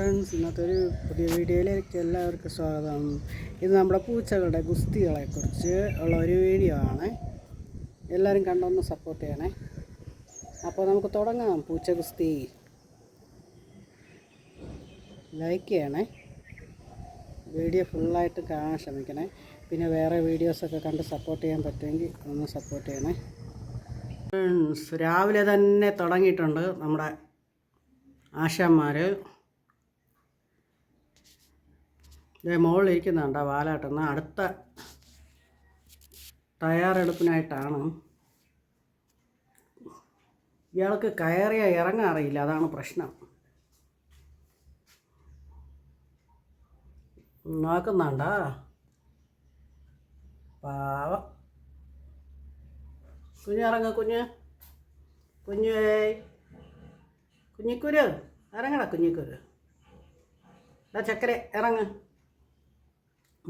Friends ഇന്നത്തെ ഒരു പുതിയ വീഡിയോയിലേക്ക് എല്ലാവർക്കും സ്വാഗതം. ഇത് നമ്മുടെ പൂച്ചകളുടെ ഗുസ്തികളെ കുറിച്ച് ഉള്ള ഒരു വീഡിയോ ആണ്. എല്ലാവരും കണ്ടൊന്ന് സപ്പോർട്ട് ചെയ്യണേ. അപ്പോൾ നമുക്ക് തുടങ്ങാം പൂച്ച ഗുസ്തി. ലൈക്ക് ചെയ്യണേ. വീഡിയോ ഫുള്ളായിട്ട് കാണാൻ ശ്രമിക്കണേ. പിന്നെ വേറെ വീഡിയോസൊക്കെ കണ്ട് സപ്പോർട്ട് ചെയ്യാൻ പറ്റുമെങ്കിൽ ഒന്ന് സപ്പോർട്ട് ചെയ്യണേ. ഫ്രണ്ട്സ് രാവിലെ തന്നെ തുടങ്ങിയിട്ടുണ്ട് നമ്മുടെ ആശാന്മാർ ഇതേ മുകളിലിരിക്കുന്നുണ്ട് വാലാട്ടുന്ന അടുത്ത തയ്യാറെടുപ്പിനായിട്ടാണ്. ഇയാൾക്ക് കയറിയ ഇറങ്ങാൻ അറിയില്ല അതാണ് പ്രശ്നം. നോക്കുന്നുണ്ട? പാവ. കുഞ്ഞിറങ്ങ കുഞ്ഞ്. കുഞ്ഞേ കുഞ്ഞിക്കുരു ഇറങ്ങടാ കുഞ്ഞിക്കുരു. എടാ ചക്കര ഇറങ്ങ്.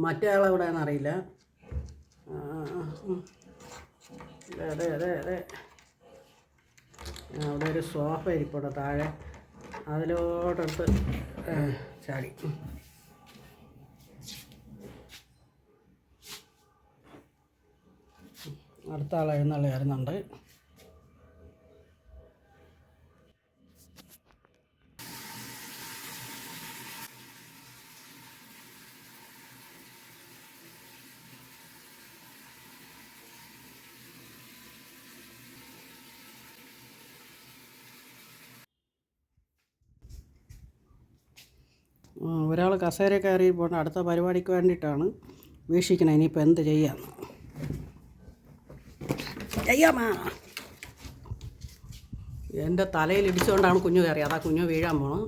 മറ്റേ ആളെവിടെയാണെന്ന് അറിയില്ല. അതെ അതെ അതെ അവിടെ ഒരു സോഫ ഇരിപ്പുണ്ട് താഴെ. അതിലോട്ടെടുത്ത് ചാടി. അടുത്ത ആൾ എഴുന്നള്ളി വരുന്നുണ്ട് ഒരാൾ കസേര കയറി പോകേണ്ട അടുത്ത പരിപാടിക്ക് വേണ്ടിയിട്ടാണ് വീക്ഷിക്കണം. ഇനിയിപ്പോൾ എന്ത് ചെയ്യാം? ചെയ്യാമാ. എന്റെ തലയിൽ ഇടിച്ചുകൊണ്ടാണ് കുഞ്ഞു കയറി അതാ കുഞ്ഞു വീഴാൻ പോണം.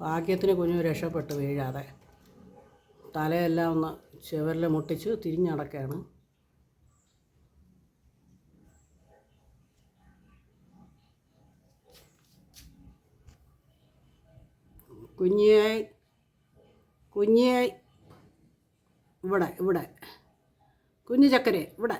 ഭാഗ്യത്തിന് കുഞ്ഞു രക്ഷപ്പെട്ട് വീഴാതെ. തലയെല്ലാം ഒന്ന് ചുവരിൽ മുട്ടിച്ച് തിരിഞ്ഞടക്കുകയാണ് കുഞ്ഞേ കുഞ്ഞേ ഇവിടെ ഇവിടെ. കുഞ്ഞു ചക്കരെ ഇവിടെ.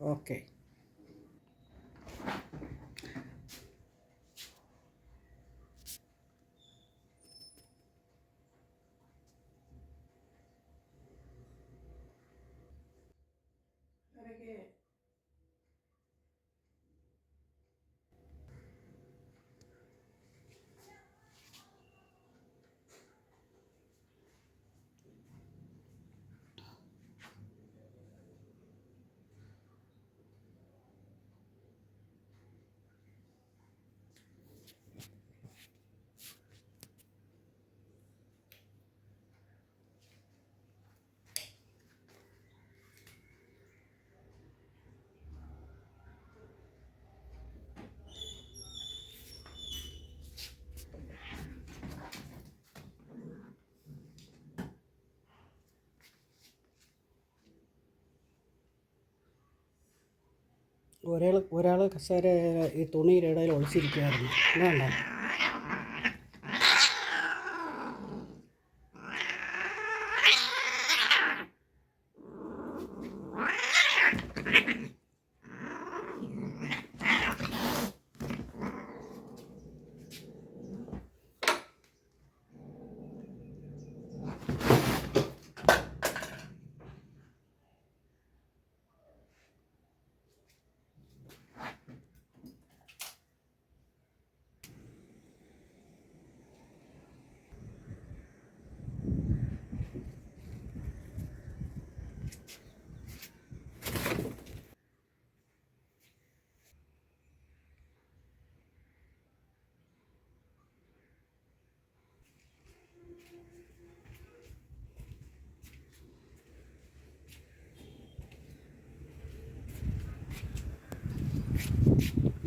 ഓക്കെ. ഒരാൾ ഒരാൾ കസേര ഈ തുണിയുടെ ഇടയിൽ ഒളിച്ചിരിക്കുകയായിരുന്നു. വേണ്ട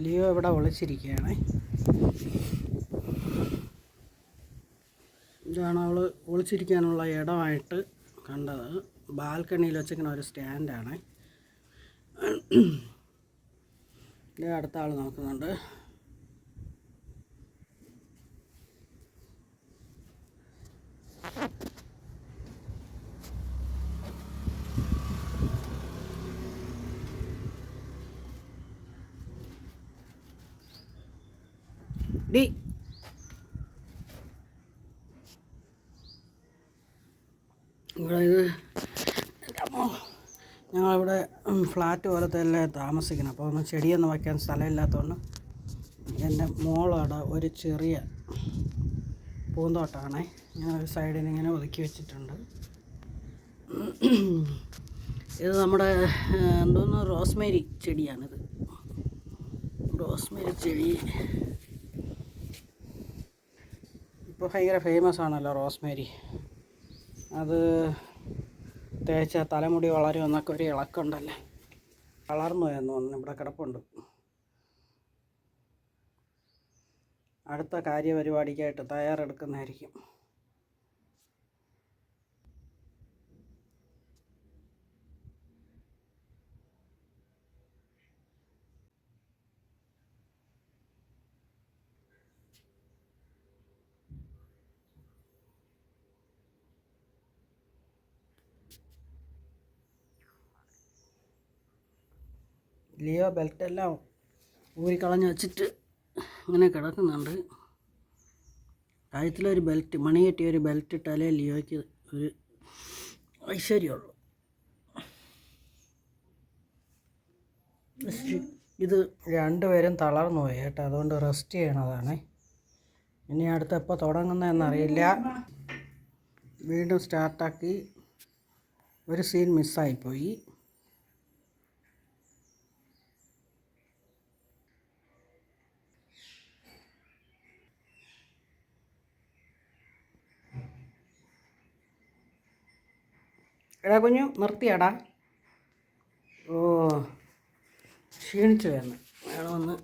ലിയോ ഇവിടെ ഒളിച്ചിരിക്കുകയാണ്. ഇതാണ് അവൾ ഒളിച്ചിരിക്കാനുള്ള ഇടമായിട്ട് കണ്ടത്. ബാൽക്കണിയിൽ വെച്ചിരിക്കുന്ന ഒരു സ്റ്റാൻഡാണ്. അടുത്ത ആൾ നോക്കുന്നുണ്ട്. ഡി. ഇവിടെ. ഞങ്ങളിവിടെ ഫ്ലാറ്റ് പോലത്തെ എല്ലാം താമസിക്കണം അപ്പോൾ ഒന്ന് ചെടിയൊന്നും വയ്ക്കാൻ സ്ഥലമില്ലാത്തതുകൊണ്ട് എന്റെ മോളവിടെ ഒരു ചെറിയ പൂന്തോട്ടമാണ് ഞാൻ ഒരു സൈഡിൽ ഇങ്ങനെ ഒതുക്കി വെച്ചിട്ടുണ്ട്. ഇത് നമ്മുടെ എന്തോന്ന് റോസ്മേരി ചെടിയാണിത്. റോസ്മേരി ചെടി. ഇപ്പോൾ ഭയങ്കര ഫേമസ് ആണല്ലോ റോസ്മേരി. അത് തേച്ച തലമുടി വളരുമെന്നൊക്കെ ഒരു ഇളക്കുണ്ടല്ലേ? വളർന്നു എന്ന് തോന്നുന്നു ഇവിടെ കിടപ്പുണ്ട്. അടുത്ത കാര്യപരിപാടിക്കായിട്ട് തയ്യാറെടുക്കുന്നതായിരിക്കും. ലിയോ ബെൽറ്റെല്ലാം ഊരിക്കളഞ്ഞ് വെച്ചിട്ട് ഇങ്ങനെ കിടക്കുന്നുണ്ട്. കഴുത്തിലൊരു ബെൽറ്റ് മണി കെട്ടിയ ഒരു ബെൽറ്റ് ഇട്ടാലേ ലിയോയ്ക്ക് ഒരു ഐശ്വര്യമുള്ളൂ. ഇത് രണ്ടുപേരും തളർന്നു പോയി കേട്ടോ. അതുകൊണ്ട് റെസ്റ്റ് ചെയ്യണതാണ്. ഇനി അടുത്ത് എപ്പോൾ തുടങ്ങുന്നതെന്നറിയില്ല. വീണ്ടും സ്റ്റാർട്ടാക്കി ഒരു സീൻ മിസ്സായിപ്പോയി എടാ കുഞ്ഞു നിർത്തിയാടാ. ഓ ക്ഷീണിച്ചു വരുന്നു വേണമെന്ന്